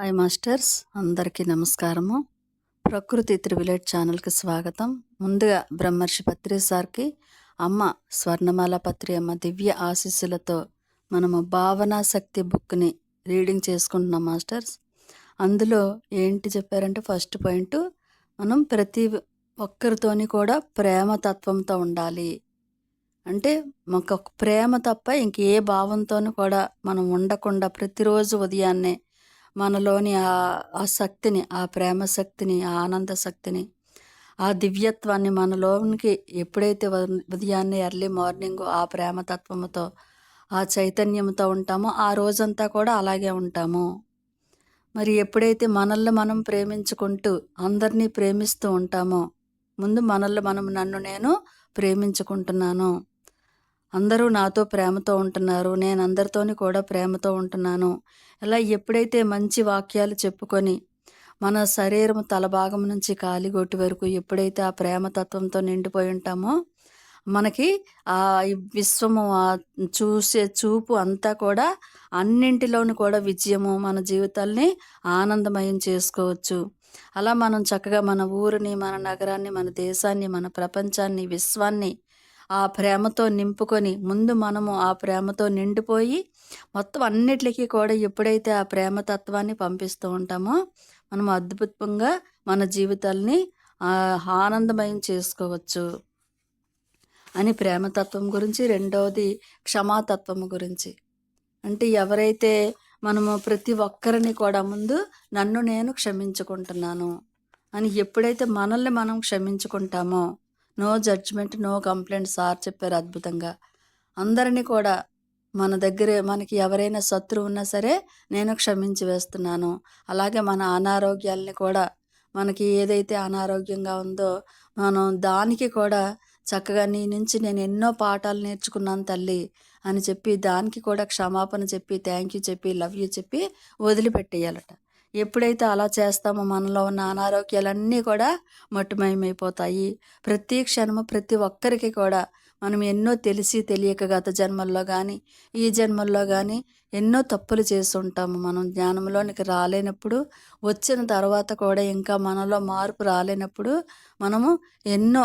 Hi masters అందరికీ నమస్కారము. ప్రకృతి త్రివిలేట్ ఛానల్కి స్వాగతం. ముందుగా బ్రహ్మర్షి పత్రి సార్కి అమ్మ స్వర్ణమాల పత్రి అమ్మ దివ్య ఆశీస్సులతో మనము భావనా శక్తి బుక్ని రీడింగ్ చేసుకుంటున్నాం మాస్టర్స్. అందులో ఏంటి చెప్పారంటే ఫస్ట్ పాయింట్ మనం ప్రతి ఒక్కరితోని కూడా ప్రేమ తత్వంతో ఉండాలి. అంటే మాకు ప్రేమ తప్ప ఇంకే భావంతోనూ కూడా మనం ఉండకుండా ప్రతిరోజు ఉదయాన్నే మనలోని ఆ ఆ శక్తిని ఆ ప్రేమ శక్తిని ఆ ఆనంద శక్తిని ఆ దివ్యత్వాన్ని మనలోనికి ఎప్పుడైతే ఉదయాన్నే ఎర్లీ మార్నింగ్ ఆ ప్రేమతత్వముతో ఆ చైతన్యంతో ఉంటామో ఆ రోజంతా కూడా అలాగే ఉంటాము. మరి ఎప్పుడైతే మనల్ని మనం ప్రేమించుకుంటూ అందరినీ ప్రేమిస్తూ ఉంటామో ముందు మనల్ని మనం నన్ను నేను ప్రేమించుకుంటున్నాను. అందరూ నాతో ప్రేమతో ఉంటున్నారు నేను అందరితోని కూడా ప్రేమతో ఉంటున్నాను. ఇలా ఎప్పుడైతే మంచి వాక్యాలు చెప్పుకొని మన శరీరం తలభాగం నుంచి కాలిగొట్టు వరకు ఎప్పుడైతే ఆ ప్రేమతత్వంతో నిండిపోయి ఉంటామో మనకి ఆ విశ్వము ఆ చూసే చూపు అంతా కూడా అన్నింటిలోనూ కూడా విజయము మన జీవితాల్ని ఆనందమయం చేసుకోవచ్చు. అలా మనం చక్కగా మన ఊరిని మన నగరాన్ని మన దేశాన్ని మన ప్రపంచాన్ని విశ్వాన్ని ఆ ప్రేమతో నింపుకొని ముందు మనము ఆ ప్రేమతో నిండిపోయి మొత్తం అన్నిటికీ కూడా ఎప్పుడైతే ఆ ప్రేమతత్వాన్ని పంపిస్తూ ఉంటామో మనం అద్భుతంగా మన జీవితాల్ని ఆనందమయం చేసుకోవచ్చు అని ప్రేమతత్వం గురించి రెండవది క్షమాతత్వం గురించి. అంటే ఎవరైతే మనము ప్రతి ఒక్కరిని కూడా ముందు నన్ను నేను క్షమించుకుంటున్నాను అని ఎప్పుడైతే మనల్ని మనం క్షమించుకుంటామో no judgement no complaint sir చెప్పారు అద్భుతంగా. అందరినీ కూడా మన దగ్గరే మనకి ఎవరైనా శత్రువు ఉన్నా సరే నేను క్షమించి వేస్తున్నాను. అలాగే మన అనారోగ్యాల్ని కూడా మనకి ఏదైతే అనారోగ్యంగా ఉందో మనం దానికి కూడా చక్కగా నీ నుంచి నేను ఎన్నో పాఠాలు నేర్చుకున్నాను తల్లి అని చెప్పి దానికి కూడా క్షమాపణ చెప్పి థ్యాంక్ యూ చెప్పి లవ్ యూ చెప్పి వదిలిపెట్టేయాలట. ఎప్పుడైతే అలా చేస్తామో మనలో ఉన్న అనారోగ్యాలన్నీ కూడా మట్టుమయమైపోతాయి. ప్రతి క్షణము ప్రతి ఒక్కరికి కూడా మనం ఎన్నో తెలిసి తెలియక గత జన్మల్లో కానీ ఈ జన్మల్లో కానీ ఎన్నో తప్పులు చేసి ఉంటాము మనం జ్ఞానంలోనికి రాలేనప్పుడు వచ్చిన తర్వాత కూడా ఇంకా మనలో మార్పు రాలేనప్పుడు మనము ఎన్నో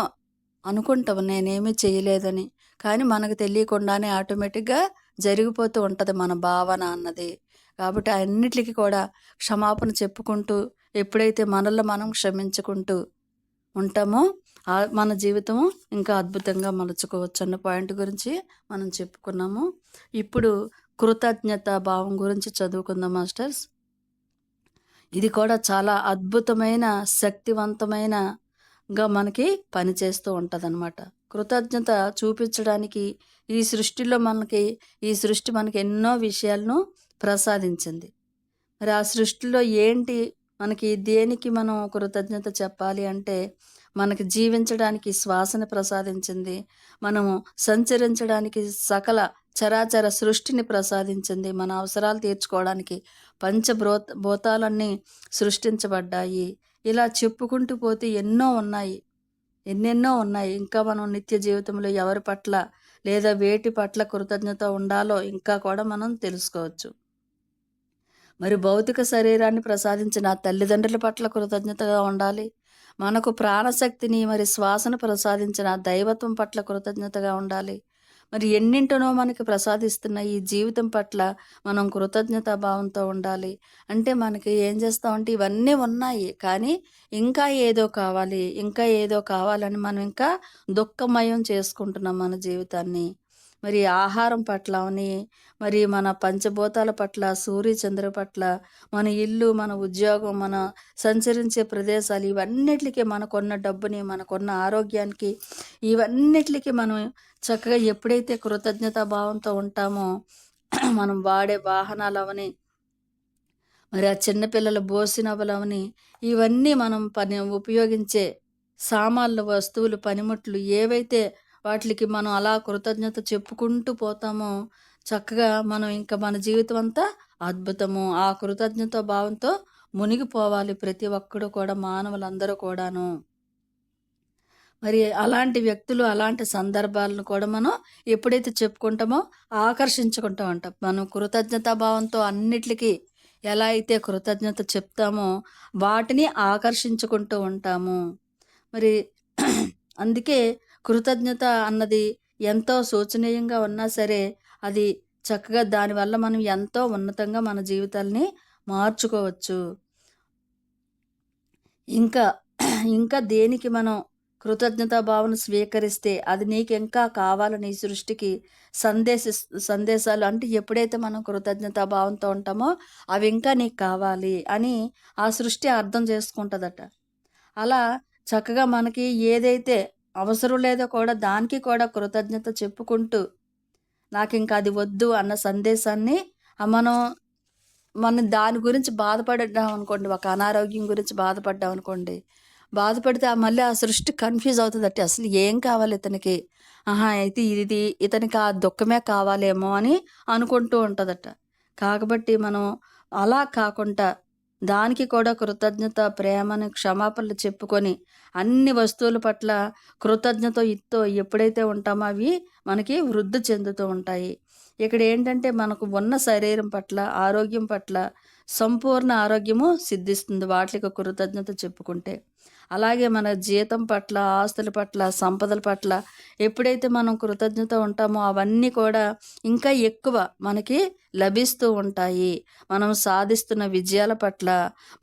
అనుకుంటాము నేనేమీ చేయలేదని. కానీ మనకు తెలియకుండానే ఆటోమేటిక్గా జరిగిపోతూ ఉంటుంది మన భావన అన్నది. కాబట్టి అన్నిటికీ కూడా క్షమాపణ చెప్పుకుంటూ ఎప్పుడైతే మనల్ని మనం క్షమించుకుంటూ ఉంటామో ఆ మన జీవితం ఇంకా అద్భుతంగా మలుచుకోవచ్చు అన్న పాయింట్ గురించి మనం చెప్పుకున్నాము. ఇప్పుడు కృతజ్ఞత భావం గురించి చదువుకుందాం మాస్టర్స్. ఇది కూడా చాలా అద్భుతమైన శక్తివంతమైనగా మనకి పనిచేస్తూ ఉంటుంది కృతజ్ఞత చూపించడానికి ఈ సృష్టిలో మనకి ఈ సృష్టి మనకి ఎన్నో విషయాలను ప్రసాదించింది. మరి ఆ సృష్టిలో ఏంటి? మనకి దేనికి మనం కృతజ్ఞత చెప్పాలి అంటే మనకి జీవించడానికి శ్వాసన ప్రసాదించింది మనము సంచరించడానికి సకల చరాచర సృష్టిని ప్రసాదించింది మన అవసరాలు తీర్చుకోవడానికి పంచభ్రో భూతాలన్నీ సృష్టించబడ్డాయి. ఇలా చెప్పుకుంటూ పోతే ఎన్నో ఉన్నాయి. ఎన్నెన్నో ఉన్నాయి. ఇంకా మనం నిత్య జీవితంలో ఎవరి పట్ల లేదా వేటి పట్ల కృతజ్ఞత ఉండాలో ఇంకా కూడా మనం తెలుసుకోవచ్చు. మరి భౌతిక శరీరాన్ని ప్రసాదించిన తల్లిదండ్రుల పట్ల కృతజ్ఞతగా ఉండాలి. మనకు ప్రాణశక్తిని మరి శ్వాసను ప్రసాదించిన దైవత్వం పట్ల కృతజ్ఞతగా ఉండాలి. మరి ఎన్నింటినో మనకి ప్రసాదిస్తున్న ఈ జీవితం పట్ల మనం కృతజ్ఞతా భావంతో ఉండాలి. అంటే మనకి ఏం చేస్తామంటే ఇవన్నీ ఉన్నాయి. కానీ ఇంకా ఏదో కావాలి. ఇంకా ఏదో కావాలని మనం ఇంకా దుఃఖమయం చేసుకుంటున్నాం మన జీవితాన్ని. మరి ఆహారం పట్ల అవని మరి మన పంచభూతాల పట్ల సూర్య చంద్ర పట్ల మన ఇల్లు మన ఉద్యోగం మన సంచరించే ప్రదేశాలు ఇవన్నిటికీ మనకున్న డబ్బుని మనకున్న ఆరోగ్యానికి ఇవన్నిటికీ మనం చక్కగా ఎప్పుడైతే కృతజ్ఞతా భావంతో ఉంటామో మనం వాడే వాహనాలు అవని మరి ఆ చిన్నపిల్లల బోసినవలు అవని ఇవన్నీ మనం పని ఉపయోగించే సామాన్లు వస్తువులు పనిముట్లు ఏవైతే వాటికి మనం అలా కృతజ్ఞత చెప్పుకుంటూ పోతామో చక్కగా మనం ఇంకా మన జీవితం అంతా అద్భుతము. ఆ కృతజ్ఞత భావంతో మునిగిపోవాలి ప్రతి ఒక్కడు కూడా మానవులందరూ కూడాను. మరి అలాంటి వ్యక్తులు అలాంటి సందర్భాలను కూడా మనం ఎప్పుడైతే చెప్పుకుంటామో ఆకర్షించుకుంటూ ఉంటాం మనం కృతజ్ఞతా భావంతో అన్నిటికీ ఎలా అయితే కృతజ్ఞత చెప్తామో వాటిని ఆకర్షించుకుంటూ ఉంటాము. మరి అందుకే కృతజ్ఞత అన్నది ఎంతో శోచనీయంగా ఉన్నా సరే అది చక్కగా దానివల్ల మనం ఎంతో ఉన్నతంగా మన జీవితాల్ని మార్చుకోవచ్చు. ఇంకా ఇంకా దేనికి మనం కృతజ్ఞతా భావన స్వీకరిస్తే అది నీకు ఇంకా కావాలని ఈ సృష్టికి సందేశ సందేశాలు అంటే ఎప్పుడైతే మనం కృతజ్ఞతా భావంతో ఉంటామో అవి ఇంకా నీకు కావాలి అని ఆ సృష్టి అర్థం చేసుకుంటుందట. అలా చక్కగా మనకి ఏదైతే అవసరం లేదో కూడా దానికి కూడా కృతజ్ఞత చెప్పుకుంటూ నాకు ఇంకా అది వద్దు అన్న సందేశాన్ని మనం మనం దాని గురించి బాధపడ్డాం అనుకోండి ఒక అనారోగ్యం గురించి బాధపడ్డాం అనుకోండి బాధపడితే ఆ మళ్ళీ ఆ సృష్టి కన్ఫ్యూజ్ అవుతుందట అసలు ఏం కావాలి ఇతనికి? ఆహా అయితే ఇది ఇతనికి ఆ దుఃఖమే కావాలేమో అని అనుకుంటూ ఉంటుందట. కాబట్టి మనం అలా కాకుండా దానికి కూడా కృతజ్ఞత ప్రేమను క్షమాపణలు చెప్పుకొని అన్ని వస్తువుల పట్ల కృతజ్ఞత ఇత్తో ఎప్పుడైతే ఉంటామో అవి మనకి వృద్ధి చెందుతూ ఉంటాయి. ఇక్కడ ఏంటంటే మనకు ఉన్న శరీరం పట్ల ఆరోగ్యం పట్ల సంపూర్ణ ఆరోగ్యము సిద్ధిస్తుంది వాటికి కృతజ్ఞత చెప్పుకుంటే. అలాగే మన జీతం పట్ల ఆస్తుల పట్ల సంపదల పట్ల ఎప్పుడైతే మనం కృతజ్ఞత ఉంటామో అవన్నీ కూడా ఇంకా ఎక్కువ మనకి లభిస్తూ ఉంటాయి. మనం సాధిస్తున్న విజయాల పట్ల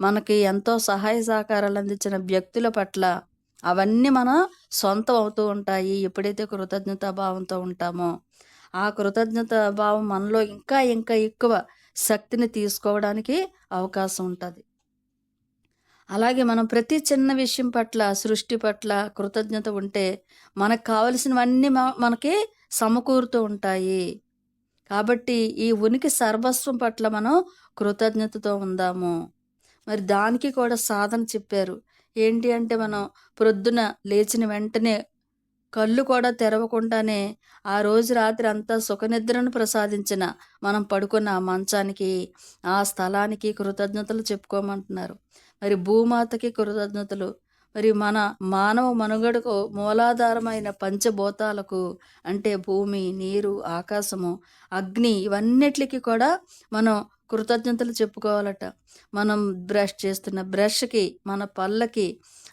మనకి ఎంతో సహాయ సహకారాలు అందించిన వ్యక్తుల పట్ల అవన్నీ మన సొంతం అవుతూ ఉంటాయి. ఎప్పుడైతే కృతజ్ఞతా భావంతో ఉంటామో ఆ కృతజ్ఞత భావం మనలో ఇంకా ఇంకా ఎక్కువ శక్తిని తీసుకోవడానికి అవకాశం ఉంటుంది. అలాగే మనం ప్రతి చిన్న విషయం పట్ల సృష్టి పట్ల కృతజ్ఞత ఉంటే మనకు కావలసినవన్నీ మనకి సమకూరుతూ ఉంటాయి. కాబట్టి ఈ ఉనికి సర్వస్వం పట్ల మనం కృతజ్ఞతతో ఉందాము. మరి దానికి కూడా సాధన చెప్పారు. ఏంటి అంటే మనం ప్రొద్దున లేచిన వెంటనే కళ్ళు కూడా తెరవకుండానే ఆ రోజు రాత్రి అంతా సుఖనిద్రను ప్రసాదించిన మనం పడుకున్న ఆ మంచానికి ఆ స్థలానికి కృతజ్ఞతలు చెప్పుకోమంటున్నారు. మరి భూమాతకి కృతజ్ఞతలు. మరి మన మానవ మనుగడకు మూలాధారమైన పంచభూతాలకు అంటే భూమి నీరు ఆకాశము అగ్ని ఇవన్నిటికి కూడా మనం కృతజ్ఞతలు చెప్పుకోవాలట. మనం బ్రష్ చేస్తున్న బ్రష్కి మన పళ్ళకి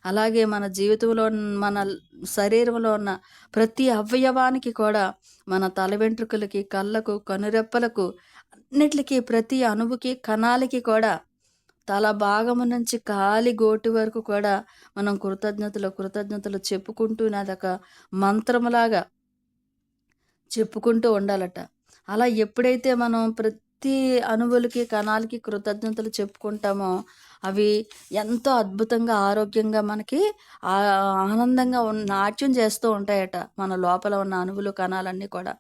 అలాగే మన జీవితంలో మన శరీరంలో ఉన్న ప్రతి అవయవానికి కూడా మన తల వెంట్రుకలకి కళ్ళకు కనురెప్పలకు అన్నిటికీ ప్రతి అణువుకి కణాలకి కూడా తల భాగము నుంచి కాలి గోటి వరకు కూడా మనం కృతజ్ఞతలు కృతజ్ఞతలు చెప్పుకుంటూ అదొక మంత్రములాగా చెప్పుకుంటూ ఉండాలట. అలా ఎప్పుడైతే మనం ప్రతి అణువులకి కణాలకి కృతజ్ఞతలు చెప్పుకుంటామో అవి ఎంతో అద్భుతంగా ఆరోగ్యంగా మనకి ఆనందంగా నాట్యం చేస్తూ ఉంటాయట మన లోపల ఉన్న అణువులు కణాలన్నీ కూడా.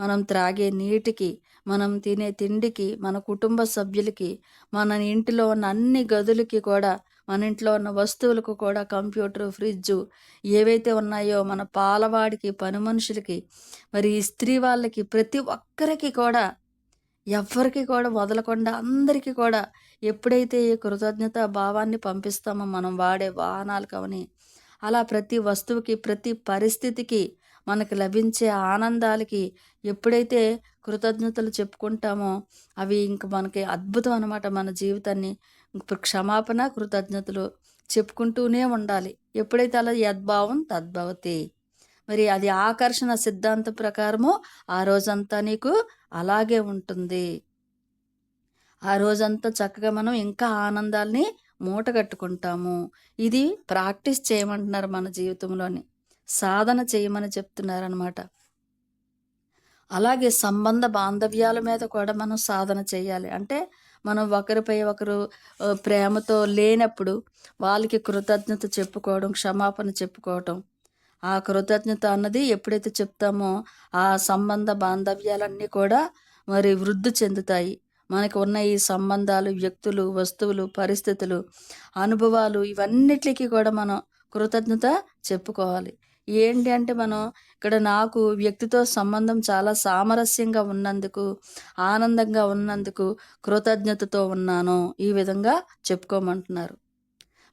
మనం త్రాగే నీటికి మనం తినే తిండికి మన కుటుంబ సభ్యులకి మన ఇంటిలో ఉన్న అన్ని గదులకి కూడా మన ఇంట్లో ఉన్న వస్తువులకు కూడా కంప్యూటర్ ఫ్రిడ్జు ఏవైతే ఉన్నాయో మన పాలవాడికి పని మనుషులకి మరి స్త్రీ వాళ్ళకి ప్రతి ఒక్కరికి కూడా ఎవ్వరికి కూడా వదలకుండా అందరికీ కూడా ఎప్పుడైతే ఈ కృతజ్ఞత భావాన్ని పంపిస్తామో మనం వాడే వాహనాలు కవని అలా ప్రతి వస్తువుకి ప్రతి పరిస్థితికి మనకు లభించే ఆనందాలకి ఎప్పుడైతే కృతజ్ఞతలు చెప్పుకుంటామో అవి ఇంక మనకి అద్భుతం అనమాట మన జీవితాన్ని. క్షమాపణ కృతజ్ఞతలు చెప్పుకుంటూనే ఉండాలి. ఎప్పుడైతే అలా యద్భావం తద్భవతి. మరి అది ఆకర్షణ సిద్ధాంతం ప్రకారము ఆ రోజంతా నీకు అలాగే ఉంటుంది. ఆ రోజంతా చక్కగా మనం ఇంకా ఆనందాల్ని మూట కట్టుకుంటాము. ఇది ప్రాక్టీస్ చేయమంటున్నారు మన జీవితంలోని. సాధన చేయమని చెప్తున్నారనమాట అలాగే సంబంధ బాంధవ్యాల మీద కూడా మనం సాధన చేయాలి. అంటే మనం ఒకరిపై ఒకరు ప్రేమతో లేనప్పుడు వాళ్ళకి కృతజ్ఞత చెప్పుకోవడం క్షమాపణ చెప్పుకోవటం. ఆ కృతజ్ఞత అన్నది ఎప్పుడైతే చెప్తామో ఆ సంబంధ బాంధవ్యాలన్నీ కూడా మరి వృద్ధి చెందుతాయి. మనకు ఉన్న ఈ సంబంధాలు వ్యక్తులు వస్తువులు పరిస్థితులు అనుభవాలు ఇవన్నిటికీ కూడా మనం కృతజ్ఞత చెప్పుకోవాలి. ఏంటి అంటే మనం ఇక్కడ నాకు వ్యక్తితో సంబంధం చాలా సామరస్యంగా ఉన్నందుకు ఆనందంగా ఉన్నందుకు కృతజ్ఞతతో ఉన్నాను ఈ విధంగా చెప్పుకోమంటున్నారు.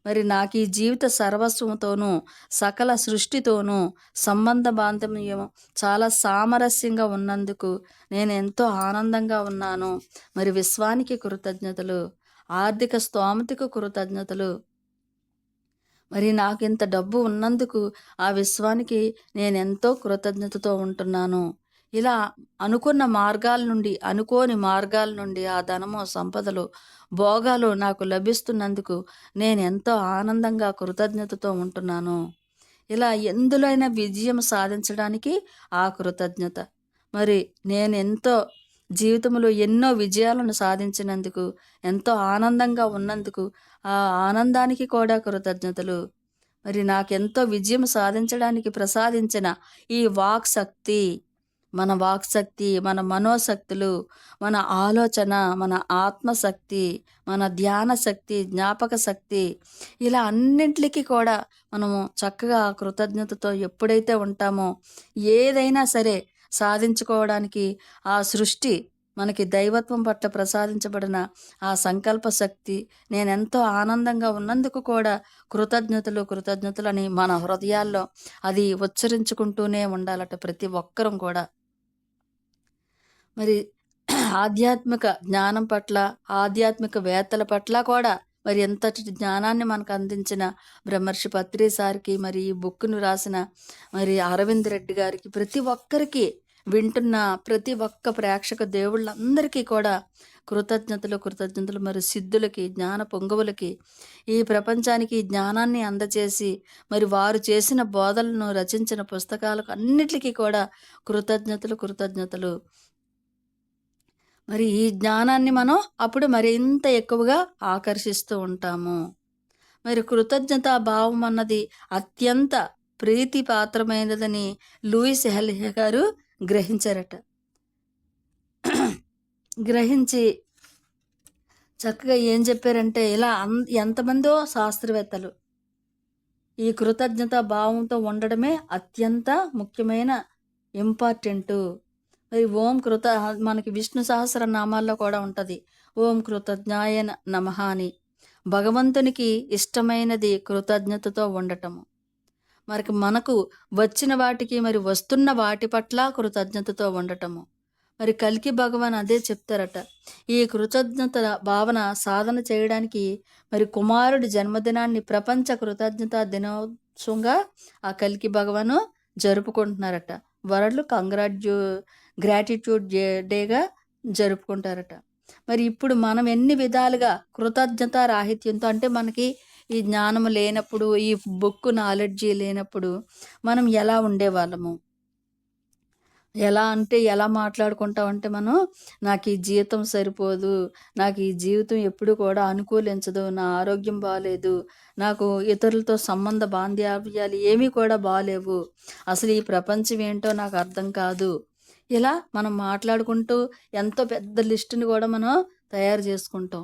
మరి నాకు ఈ జీవిత సర్వస్వంతోనూ సకల సృష్టితోనూ సంబంధ బాంధవ్యం చాలా సామరస్యంగా ఉన్నందుకు నేను ఎంతో ఆనందంగా ఉన్నాను. మరి విశ్వానికి కృతజ్ఞతలు ఆర్థిక స్తోమతికి కృతజ్ఞతలు. మరి నాకు ఇంత డబ్బు ఉన్నందుకు ఆ విశ్వానికి నేను ఎంతో కృతజ్ఞతతో ఉంటున్నాను. ఇలా అనుకున్న మార్గాల నుండి అనుకోని మార్గాల నుండి ఆ ధనము సంపదలు భోగాలు నాకు లభిస్తున్నందుకు నేను ఎంతో ఆనందంగా కృతజ్ఞతతో ఉంటున్నాను. ఇలా ఎందులైనా విజయం సాధించడానికి ఆ కృతజ్ఞత. మరి నేను ఎంతో జీవితంలో ఎన్నో విజయాలను సాధించినందుకు ఎంతో ఆనందంగా ఉన్నందుకు ఆ ఆనందానికి కూడా కృతజ్ఞతలు. మరి నాకెంతో విజయం సాధించడానికి ప్రసాదించిన ఈ వాక్ శక్తి మన వాక్శక్తి మన మనోశక్తులు మన ఆలోచన మన ఆత్మశక్తి మన ధ్యాన శక్తి జ్ఞాపక శక్తి ఇలా అన్నింటికి కూడా మనము చక్కగా కృతజ్ఞతతో ఎప్పుడైతే ఉంటామో ఏదైనా సరే సాధించుకోవడానికి ఆ సృష్టి మనకి దైవత్వం పట్ల ప్రసాదించబడిన ఆ సంకల్ప శక్తి నేనెంతో ఆనందంగా ఉన్నందుకు కూడా కృతజ్ఞతలు కృతజ్ఞతలు అని మన హృదయాల్లో అది ఉచ్చరించుకుంటూనే ఉండాలట ప్రతి ఒక్కరం కూడా. మరి ఆధ్యాత్మిక జ్ఞానం పట్ల ఆధ్యాత్మిక వేత్తల పట్ల కూడా మరి ఎంతటి జ్ఞానాన్ని మనకు అందించిన బ్రహ్మర్షి పత్రి సార్కి మరి ఈ బుక్ను రాసిన మరి అరవింద్ రెడ్డి గారికి ప్రతి ఒక్కరికి వింటున్న ప్రతి ఒక్క ప్రేక్షక దేవుళ్ళందరికీ కూడా కృతజ్ఞతలు కృతజ్ఞతలు మరి సిద్ధులకి జ్ఞాన పొంగవులకి ఈ ప్రపంచానికి జ్ఞానాన్ని అందచేసి మరి వారు చేసిన బోధలను రచించిన పుస్తకాలకు అన్నిటికీ కూడా కృతజ్ఞతలు కృతజ్ఞతలు. మరి ఈ జ్ఞానాన్ని మనం అప్పుడు మరింత ఎక్కువగా ఆకర్షిస్తూ ఉంటాము. మరి కృతజ్ఞతా భావం అన్నది అత్యంత ప్రీతి పాత్రమైనదని లూయిస్ హెల్హే గారు గ్రహించారట. గ్రహించి చక్కగా ఏం చెప్పారంటే ఇలా అన్ ఎంతమందో శాస్త్రవేత్తలు ఈ కృతజ్ఞత భావంతో ఉండడమే అత్యంత ముఖ్యమైన ఇంపార్టెంటు. మరి ఓం కృత మనకి విష్ణు సహస్ర నామాల్లో కూడా ఉంటుంది. ఓం కృతజ్ఞాయ నమః అని. భగవంతునికి ఇష్టమైనది కృతజ్ఞతతో ఉండటము. మరి మనకు వచ్చిన వాటికి మరి వస్తున్న వాటి పట్ల కృతజ్ఞతతో ఉండటము. మరి కలికి భగవాన్ అదే చెప్తారట. ఈ కృతజ్ఞత భావన సాధన చేయడానికి మరి కుమారుడి జన్మదినాన్ని ప్రపంచ కృతజ్ఞత దినోత్సవంగా ఆ కలికి భగవాను జరుపుకుంటున్నారట. వరల్డ్ కంగ్రాట్యూ గ్రాటిట్యూడ్ డేగా జరుపుకుంటారట. మరి ఇప్పుడు మనం ఎన్ని విధాలుగా కృతజ్ఞత రాహిత్యంతో అంటే మనకి ఈ జ్ఞానం లేనప్పుడు ఈ బుక్ నాలెడ్జీ లేనప్పుడు మనం ఎలా ఉండేవాళ్ళము? ఎలా అంటే ఎలా మాట్లాడుకుంటాం అంటే మనం నాకు ఈ జీవితం సరిపోదు నాకు ఈ జీవితం ఎప్పుడు కూడా అనుకూలించదు నా ఆరోగ్యం బాగాలేదు నాకు ఇతరులతో సంబంధ బాంధ్యాలు ఏమీ కూడా బాగాలేవు అసలు ఈ ప్రపంచం ఏంటో నాకు అర్థం కాదు. ఇలా మనం మాట్లాడుకుంటూ ఎంతో పెద్ద లిస్టుని కూడా మనం తయారు చేసుకుంటాం.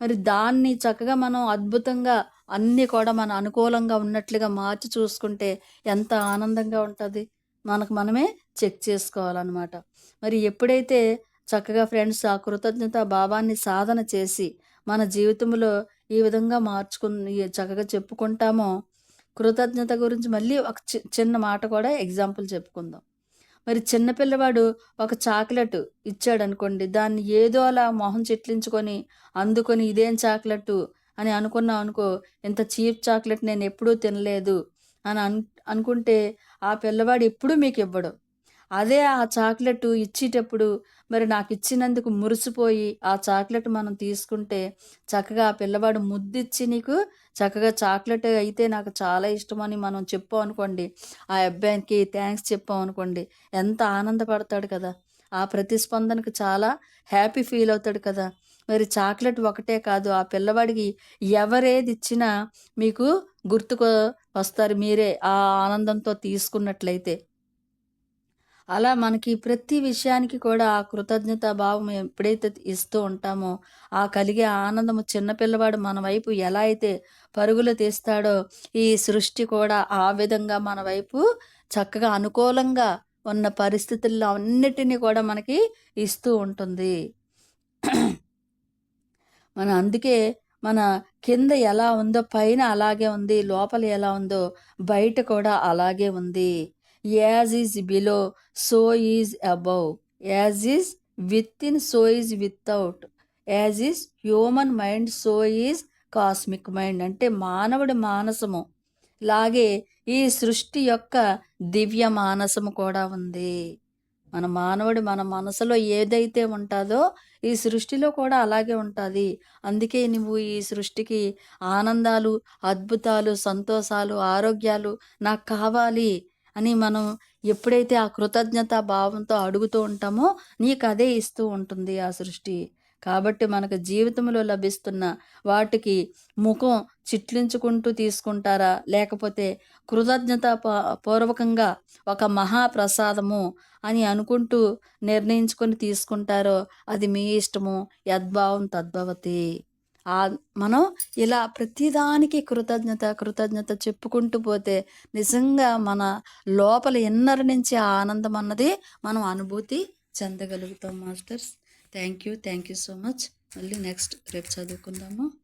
మరి దాన్ని చక్కగా మనం అద్భుతంగా అన్నీ కూడా మన అనుకూలంగా ఉన్నట్లుగా మార్చి చూసుకుంటే ఎంత ఆనందంగా ఉంటుంది? మనకు మనమే చెక్ చేసుకోవాలన్నమాట. మరి ఎప్పుడైతే చక్కగా ఫ్రెండ్స్ ఆ కృతజ్ఞత భావాన్ని సాధన చేసి మన జీవితంలో ఈ విధంగా మార్చుకుని చక్కగా చెప్పుకుంటామో కృతజ్ఞత గురించి మళ్ళీ ఒక చిన్న మాట కూడా ఎగ్జాంపుల్ చెప్పుకుందాం. మరి చిన్నపిల్లవాడు ఒక చాక్లెట్ ఇచ్చాడు అనుకోండి దాన్ని ఏదో అలా మొహం చిట్లించుకొని అందుకొని ఇదేం చాక్లెట్ అని అనుకున్నాం అనుకో ఇంత చీప్ చాక్లెట్ నేను ఎప్పుడూ తినలేదు అని అను అనుకుంటే ఆ పిల్లవాడు ఎప్పుడూ మీకు ఇవ్వడు. అదే ఆ చాక్లెట్ ఇచ్చేటప్పుడు మరి నాకు ఇచ్చినందుకు మురిసిపోయి ఆ చాక్లెట్ మనం తీసుకుంటే చక్కగా ఆ పిల్లవాడు ముద్దిచ్చి నీకు చక్కగా చాక్లెట్ అయితే నాకు చాలా ఇష్టమని మనం చెప్పాం అనుకోండి. ఆ అబ్బాయికి థ్యాంక్స్ చెప్పాం అనుకోండి. ఎంత ఆనందపడతాడు కదా. ఆ ప్రతిస్పందనకు చాలా హ్యాపీ ఫీల్ అవుతాడు కదా. మరి చాక్లెట్ ఒకటే కాదు ఆ పిల్లవాడికి ఎవరేది ఇచ్చినా మీకు గుర్తుకు వస్తారు. మీరే ఆ ఆనందంతో తీసుకున్నట్లయితే. అలా మనకి ప్రతి విషయానికి కూడా ఆ కృతజ్ఞత భావం ఎప్పుడైతే ఇస్తూ ఉంటామో ఆ కలిగే ఆనందము చిన్నపిల్లవాడు మన వైపు ఎలా అయితే పరుగులు తీస్తాడో ఈ సృష్టి కూడా ఆ విధంగా మన వైపు చక్కగా అనుకూలంగా ఉన్న పరిస్థితుల్లో అన్నిటినీ కూడా మనకి ఇస్తూ ఉంటుంది. మన అందుకే మన కింద ఎలా ఉందో పైన అలాగే ఉంది లోపల ఎలా ఉందో బయట కూడా అలాగే ఉంది. As is below so is above as is within so is without as is human mind so is cosmic mind అంటే మానవుడి మానసము. లాగే ఈ సృష్టి యొక్క దివ్య మానసము కూడా ఉంది. మన మానవుడి మన మనసులో ఏదైతే ఉంటుందో ఈ సృష్టిలో కూడా అలాగే ఉంటుంది. అందుకే నువ్వు ఈ సృష్టికి ఆనందాలు అద్భుతాలు సంతోషాలు ఆరోగ్యాలు నాకు కావాలి. అని మనం ఎప్పుడైతే ఆ కృతజ్ఞత భావంతో అడుగుతూ ఉంటామో నీకు అదే ఇస్తూ ఉంటుంది ఆ సృష్టి. కాబట్టి మనకు జీవితంలో లభిస్తున్న వాటికి ముఖం చిట్లించుకుంటూ తీసుకుంటారా? లేకపోతే కృతజ్ఞత పూర్వకంగా ఒక మహాప్రసాదము అని అనుకుంటూ నిర్ణయించుకొని తీసుకుంటారో అది మీ ఇష్టము? యద్భావం తద్భవతి. మనం ఇలా ప్రతిదానికి కృతజ్ఞత కృతజ్ఞత చెప్పుకుంటూ పోతే నిజంగా మన లోపల ఎన్నర నుంచి ఆ ఆనందం అన్నది మనం అనుభూతి చెందగలుగుతాం masters. Thank you thank you so much. మళ్ళీ నెక్స్ట్ రేపు చదువుకుందాము.